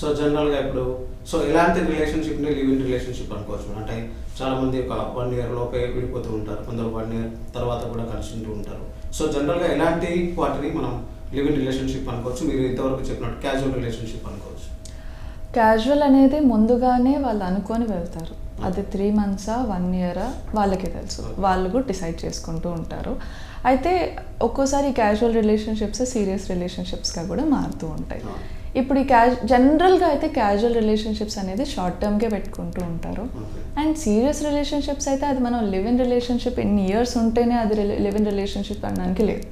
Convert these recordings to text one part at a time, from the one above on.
So జనరల్గా ఇప్పుడు so ఎలాంటి రిలేషన్షిప్ని లివ్ ఇన్ రిలేషన్షిప్ అనుకోవచ్చు. అంటే చాలా మంది ఒక వన్ ఇయర్ లోపే విడిపోతూ ఉంటారు. కొందరు వన్ ఇయర్ తర్వాత కూడా కలిసి ఉంటూ ఉంటారు. సో జనరల్గా ఎలాంటి వాటిని మనం లివ్ ఇన్ రిలేషన్షిప్ అనుకోవచ్చు. మీరు ఇంతవరకు చెప్పినట్టు క్యాజువల్ రిలేషన్షిప్ అనుకోవచ్చు. క్యాజువల్ అనేది ముందుగానే వాళ్ళు అనుకొని వెళ్తారు. అది త్రీ మంత్సా వన్ ఇయరా వాళ్ళకి తెలుసు. వాళ్ళు కూడా డిసైడ్ చేసుకుంటూ ఉంటారు. అయితే ఒక్కోసారి క్యాజువల్ రిలేషన్షిప్స్ సీరియస్ రిలేషన్షిప్స్గా కూడా మారుతూ ఉంటాయి. ఇప్పుడు ఈ క్యాజు జనరల్గా అయితే క్యాజువల్ రిలేషన్షిప్స్ అనేది షార్ట్ టర్మ్కే పెట్టుకుంటూ ఉంటారు. అండ్ సీరియస్ రిలేషన్షిప్స్ అయితే అది మనం లివ్ ఇన్ రిలేషన్షిప్ ఎన్ని ఇయర్స్ ఉంటేనే అది లివ్ ఇన్ రిలేషన్షిప్ అనడానికి లేదు.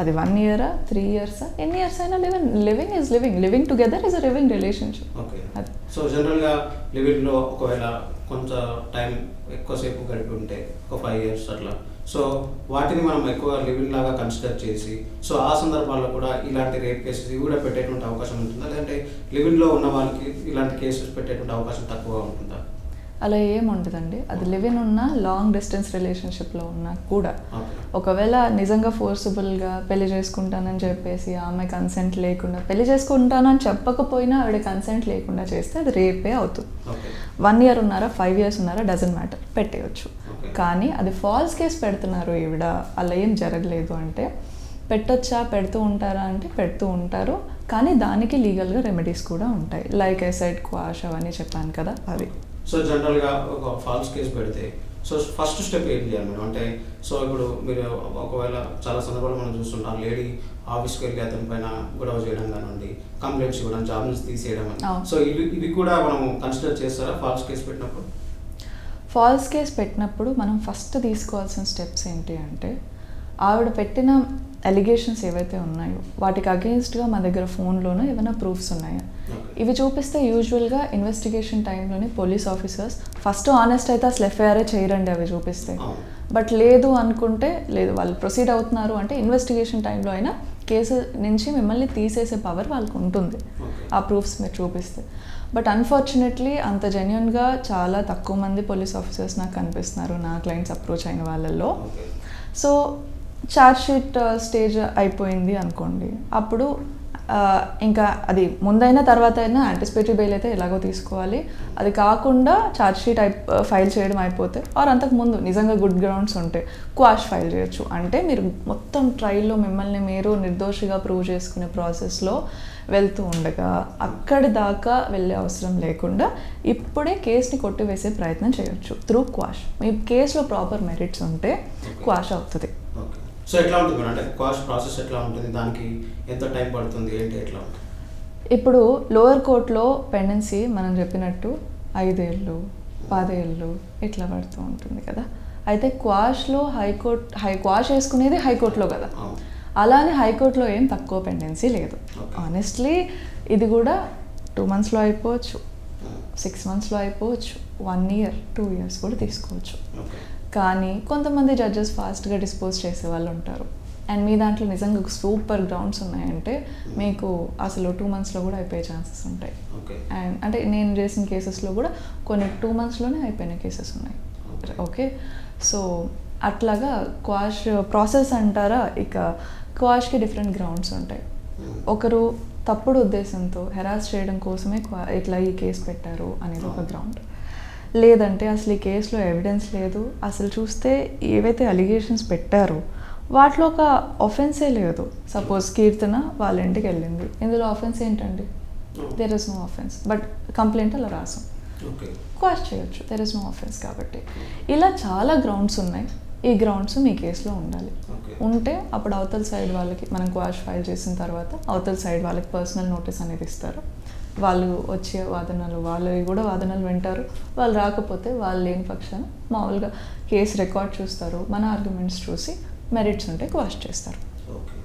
అది వన్ ఇయరా త్రీ ఇయర్సా ఎన్ని ఇయర్స్ అయినా live in living is living living together is a living relationship అది. సో జనరల్గా లివింగ్లో ఒకవేళ కొంత టైం ఎక్కువసేపు గడిపి ఉంటే ఒక ఫైవ్ ఇయర్స్ అట్లా. సో వాటిని మనం ఎక్కువ లివింగ్ లాగా కన్సిడర్ చేసి సో ఆ సందర్భాల్లో కూడా ఇలాంటి రేప్ కేసెస్ ఇవి కూడా పెట్టేటువంటి అవకాశం ఉంటుందా? లేదంటే లివింగ్లో ఉన్న వాళ్ళకి ఇలాంటి కేసెస్ పెట్టేటువంటి అవకాశం తక్కువ ఉంటుందా? అలా ఏం ఉండదండి అది లివ్ ఇన్ ఉన్న లాంగ్ డిస్టెన్స్ రిలేషన్షిప్లో ఉన్నా కూడా. ఒకవేళ నిజంగా ఫోర్సబుల్గా పెళ్ళి చేసుకుంటానని చెప్పేసి ఆమె కన్సెంట్ లేకుండా పెళ్ళి చేసుకుంటానని చెప్పకపోయినా ఆవిడ కన్సెంట్ లేకుండా చేస్తే అది రేపే అవుతుంది. వన్ ఇయర్ ఉన్నారా ఫైవ్ ఇయర్స్ ఉన్నారా డజన్ మ్యాటర్ పెట్టేయచ్చు. కానీ అది ఫాల్స్ కేసు పెడుతున్నారు ఈవిడ. అలా ఏం జరగలేదు అంటే పెట్టొచ్చా పెడుతూ ఉంటారా అంటే పెడుతూ ఉంటారు. కానీ దానికి లీగల్గా రెమెడీస్ కూడా ఉంటాయి. లైక్ ఎసైడ్ క్వాష్ అవన్నీ చెప్పాను కదా అవి. సో జనరల్గా ఒక ఫాల్స్ కేసు పెడితే సో ఫస్ట్ స్టెప్ ఏం చేయాలి మేడం? అంటే సో ఇప్పుడు మీరు ఒకవేళ చాలా సందర్భాలు మనం చూస్తుంటాం లేడీ ఆఫీస్కి వెళ్ళి అతని పైన గొడవ చేయడం కానివ్వండి కంప్లైంట్స్ ఇవ్వడం జాబ్ నుంచి తీసేయడం. సో ఇవి ఇవి కూడా మనం కన్సిడర్ చేస్తారా ఫాల్స్ కేసు పెట్టినప్పుడు? ఫాల్స్ కేస్ పెట్టినప్పుడు మనం ఫస్ట్ తీసుకోవాల్సిన స్టెప్స్ ఏంటి అంటే ఆవిడ పెట్టిన ఎలిగేషన్స్ ఏవైతే ఉన్నాయో వాటికి అగెన్స్ట్గా మా దగ్గర ఫోన్లోనూ ఏమైనా ప్రూఫ్స్ ఉన్నాయా. ఇవి చూపిస్తే యూజువల్గా ఇన్వెస్టిగేషన్ టైంలోనే పోలీస్ ఆఫీసర్స్ ఫస్ట్ ఆనెస్ట్ అయితే అసలు ఎఫ్ఐఆర్ఏ చేయరండి అవి చూపిస్తే. బట్ లేదు అనుకుంటే లేదు వాళ్ళు ప్రొసీడ్ అవుతున్నారు అంటే ఇన్వెస్టిగేషన్ టైంలో అయినా కేసు నుంచి మిమ్మల్ని తీసేసే పవర్ వాళ్ళకు ఉంటుంది. ఆ ప్రూఫ్స్ మీరు చూపిస్తే బట్ అన్ఫార్చునేట్లీ అంత జెన్యున్గా చాలా తక్కువ మంది పోలీస్ ఆఫీసర్స్ నాకు కనిపిస్తున్నారు నా క్లయింట్స్ అప్రోచ్ అయిన వాళ్ళల్లో సో ఛార్జ్ షీట్ స్టేజ్ అయిపోయింది అనుకోండి. అప్పుడు uh, ఇంకా అది ముందైనా తర్వాత అయినా యాంటిసిపేటరీ బెయిల్ అయితే ఎలాగో తీసుకోవాలి. అది కాకుండా ఛార్జ్ షీట్ అయి ఫైల్ చేయడం అయిపోతే ఆర్ అంతకు ముందు నిజంగా గుడ్ గ్రౌండ్స్ ఉంటే క్వాష్ ఫైల్ చేయొచ్చు. అంటే మీరు మొత్తం ట్రయల్లో మిమ్మల్ని మీరు నిర్దోషిగా ప్రూవ్ చేసుకునే ప్రాసెస్లో వెళ్తూ ఉండగా అక్కడి దాకా వెళ్ళే అవసరం లేకుండా ఇప్పుడే కేసుని కొట్టివేసే ప్రయత్నం చేయొచ్చు త్రూ క్వాష్ మీ కేసులో ప్రాపర్ మెరిట్స్ ఉంటే క్వాష్ అవుతుంది. సో ఎట్లా ఉంటుంది అంటే కాస్ట్ ప్రాసెస్ ఎట్లా ఉంటుంది? దానికి ఎంత టైం పడుతుంది? ఏంటి ఎట్లా ఉంటుంది? ఇప్పుడు లోవర్ కోర్టులో పెండెన్సీ మనం చెప్పినట్టు ఐదేళ్ళు పదేళ్ళు ఇట్లా పడుతూ ఉంటుంది కదా. అయితే క్వాష్లో హైకోర్ట్ హై క్వాష్ వేసుకునేది హైకోర్టులో కదా. అలానే హైకోర్టులో ఏం తక్కువ పెండెన్సీ లేదు. ఆనెస్ట్లీ ఇది కూడా టూ మంత్స్లో అయిపోవచ్చు. సిక్స్ మంత్స్లో అయిపోవచ్చు. వన్ ఇయర్ టూ ఇయర్స్ కూడా తీసుకోవచ్చు. కానీ కొంతమంది జడ్జెస్ ఫాస్ట్గా డిస్పోజ్ చేసే వాళ్ళు ఉంటారు. అండ్ మీ దాంట్లో నిజంగా సూపర్ గ్రౌండ్స్ ఉన్నాయంటే మీకు అసలు టూ మంత్స్లో కూడా అయిపోయే ఛాన్సెస్ ఉంటాయి. అండ్ అంటే నేను చేసిన కేసెస్లో కూడా కొన్ని టూ మంత్స్లోనే అయిపోయిన కేసెస్ ఉన్నాయి. ఓకే సో అట్లాగా క్వాష్ ప్రాసెస్ అంటారా? ఇక క్వాష్కి డిఫరెంట్ గ్రౌండ్స్ ఉంటాయి. Hmm. ఒకరు తప్పుడు ఉద్దేశంతో హెరాస్ చేయడం కోసమే క్వా- ఇట్లా ఈ కేసు పెట్టారు అనేది ఒక గ్రౌండ్ లేదంటే అసలు ఈ కేసులో ఎవిడెన్స్ లేదు. అసలు చూస్తే ఏవైతే అలిగేషన్స్ పెట్టారో వాటిలో ఒక ఒఫెన్సే లేదు. సపోజ్ కీర్తన వాళ్ళ ఇంటికి వెళ్ళింది. ఇందులో ఒఫెన్స్ ఏంటండి. There is no offence but complaint అలా రాసాం. క్వాష్ చేయొచ్చు. దెర్ ఇస్ నో ఆఫెన్స్ కాబట్టి. ఇలా చాలా గ్రౌండ్స్ ఉన్నాయి. ఈ గ్రౌండ్స్ మీ కేసులో ఉండాలి. ఉంటే అప్పుడు అవతల సైడ్ వాళ్ళకి మనం క్వాష్ ఫైల్ చేసిన తర్వాత అవతల సైడ్ వాళ్ళకి పర్సనల్ నోటీస్ అనేది ఇస్తారు. వాళ్ళు వచ్చే వాదనలు వాళ్ళవి కూడా వాదనలు వింటారు. వాళ్ళు రాకపోతే వాళ్ళు లేని పక్షాన మామూలుగా కేసు రికార్డ్ చూస్తారు. మన ఆర్గ్యుమెంట్స్ చూసి మెరిట్స్ ఉంటే క్వాష్ చేస్తారు. ఓకే.